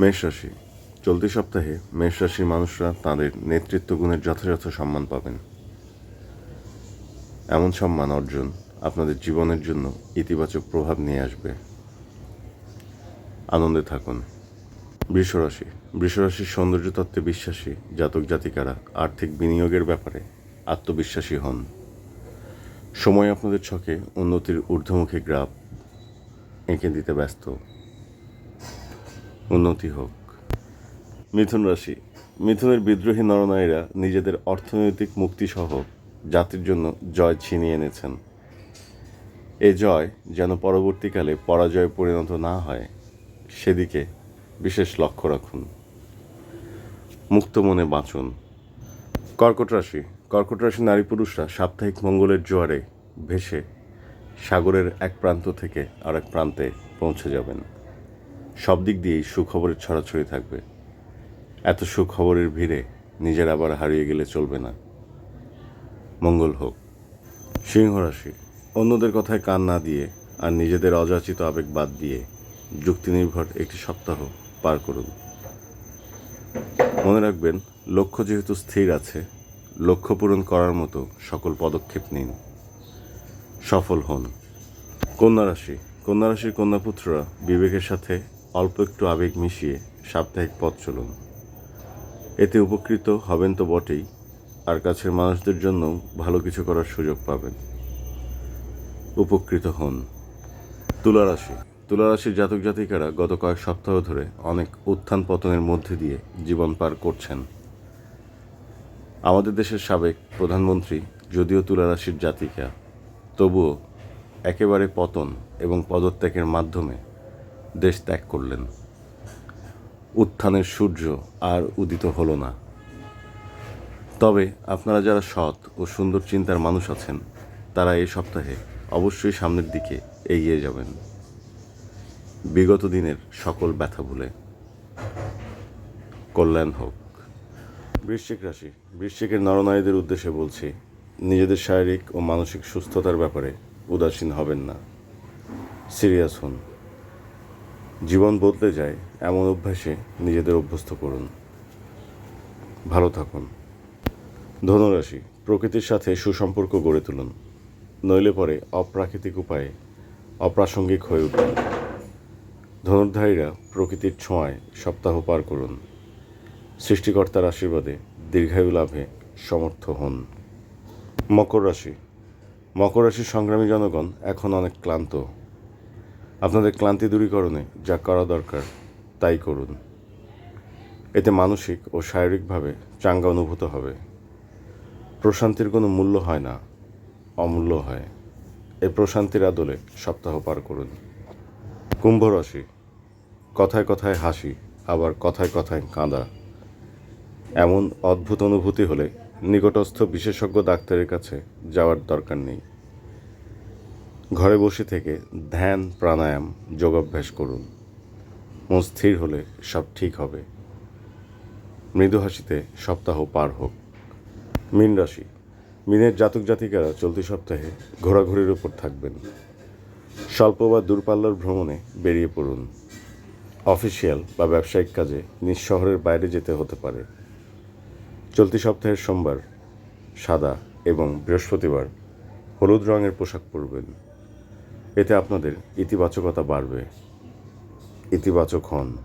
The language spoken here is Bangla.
মেষ রাশি। চলতি সপ্তাহে মেষ রাশির মানুষরা তাদের নেতৃত্ব গুণের যথাযথ সম্মান পাবেন। এমন সম্মান অর্জন আপনাদের জীবনের জন্য ইতিবাচক প্রভাব নিয়ে আসবে। আনন্দে থাকুন। বৃষরাশি বৃষরাশির সৌন্দর্য তত্ত্বে বিশ্বাসী জাতক জাতিকারা আর্থিক বিনিয়োগের ব্যাপারে আত্মবিশ্বাসী হন। সময় আপনাদের ছকে উন্নতির ঊর্ধ্বমুখী গ্রাফ এঁকে দিতে ব্যস্ত। উন্নতি হোক। মিথুন রাশি, মিথুনের বিদ্রোহী নরনারীরা নিজেদের অর্থনৈতিক মুক্তিসহ জাতির জন্য জয় ছিনিয়ে এনেছেন। এ জয় যেন পরবর্তীকালে পরাজয়ে পরিণত না হয়, সেদিকে বিশেষ লক্ষ্য রাখুন। মুক্ত মনে বাঁচুন। কর্কট রাশি কর্কট রাশি নারী পুরুষরা সাপ্তাহিক মঙ্গলের জোয়ারে ভেসে সাগরের এক প্রান্ত থেকে আরেক প্রান্তে পৌঁছে যাবেন। সব দিক দিয়েই সুখবরের ছড়াছড়ি থাকবে। এত সুখবরের ভিড়ে নিজের আবার হারিয়ে গেলে চলবে না। মঙ্গল হোক, সিংহ রাশি, অন্যদের কথায় কান না দিয়ে আর নিজেদের অযাচিত আবেগ বাদ দিয়ে যুক্তিনির্ভর একটি সপ্তাহ পার করুন। মনে রাখবেন, লক্ষ্য যেহেতু স্থির আছে, লক্ষ্য পূরণ করার মতো সকল পদক্ষেপ নিন। সফল হন। কন্যা রাশি, কন্যা রাশির কন্যাপুত্ররা বিবেকের সাথে অল্প একটু আবেগ মিশিয়ে সাপ্তাহিক পথ চলুন। এতে উপকৃত হবেন তো বটেই, আর কাছের মানুষদের জন্য ভালো কিছু করার সুযোগ পাবেন। উপকৃত হন। তুলা রাশি তুলা রাশির জাতক জাতিকারা গত কয়েক সপ্তাহ ধরে অনেক উত্থান পতনের মধ্যে দিয়ে জীবন পার করছেন। আমাদের দেশের সাবেক প্রধানমন্ত্রী যদিও তুলা রাশির জাতিকা, তবুও একেবারে পতন এবং পদত্যাগের মাধ্যমে দেশ ত্যাগ করলেন। উত্থানের সূর্য আর উদিত হলো না। তবে আপনারা যারা সৎ ও সুন্দর চিন্তার মানুষ আছেন, তারা এই সপ্তাহে অবশ্যই সামনের দিকে এগিয়ে যাবেন। বিগত দিনের সকল ব্যথা ভুলে। কল্যাণ হোক। বৃশ্চিক রাশি, বৃশ্চিকের নরনারীদের উদ্দেশ্যে বলছি, নিজেদের শারীরিক ও মানসিক সুস্থতার ব্যাপারে উদাসীন হবেন না। সিরিয়াস হন। জীবন বদলে যায় এমন অভ্যাসে নিজেদের অভ্যস্ত করুন। ভালো থাকুন। ধনুরাশি, প্রকৃতির সাথে সুসম্পর্ক গড়ে তুলুন। নইলে পরে অপ্রাকৃতিক উপায়ে অপ্রাসঙ্গিক হয়ে উঠবেন ধনুর্ধারীরা প্রকৃতির ছোঁয়ায় সপ্তাহ পার করুন। সৃষ্টিকর্তার আশীর্বাদে দীর্ঘায়ু লাভে সমর্থ হন। মকর রাশি, মকর রাশির সংগ্রামী জনগণ এখন অনেক ক্লান্ত। আপনাদের ক্লান্তি দূরীকরণে যা করা দরকার, তাই করুন। এতে মানসিক ও শারীরিকভাবে চাঙ্গা অনুভূত হবে। প্রশান্তির কোনো মূল্য হয় না, অমূল্য হয়। এই প্রশান্তির আদলে সপ্তাহ পার করুন। কুম্ভ রাশি, কথায় কথায় হাসি, আবার কথায় কথায় কাঁদা। এমন অদ্ভুত অনুভূতি হলে নিকটস্থ বিশেষজ্ঞ ডাক্তারের কাছে যাওয়ার দরকার নেই। ঘরে বসে থেকে ধ্যান, প্রাণায়াম, যোগাভ্যাস করুন। মন স্থির হলে সব ঠিক হবে। মৃদু হাসিতে সপ্তাহ পার হোক। মীন রাশি, মিনের জাতক জাতিকারা চলতি সপ্তাহে ঘোরাঘুরির উপর থাকবেন। স্বল্প বা দূরপাল্লার ভ্রমণে বেরিয়ে পড়ুন। অফিসিয়াল বা ব্যবসায়িক কাজে নিজ শহরের বাইরে যেতে হতে পারে। চলতি সপ্তাহের সোমবার সাদা এবং বৃহস্পতিবার হলুদ রঙের পোশাক পরবেন। এতে আপনাদের ইতিবাচকতা বাড়বে। ইতিবাচক হন।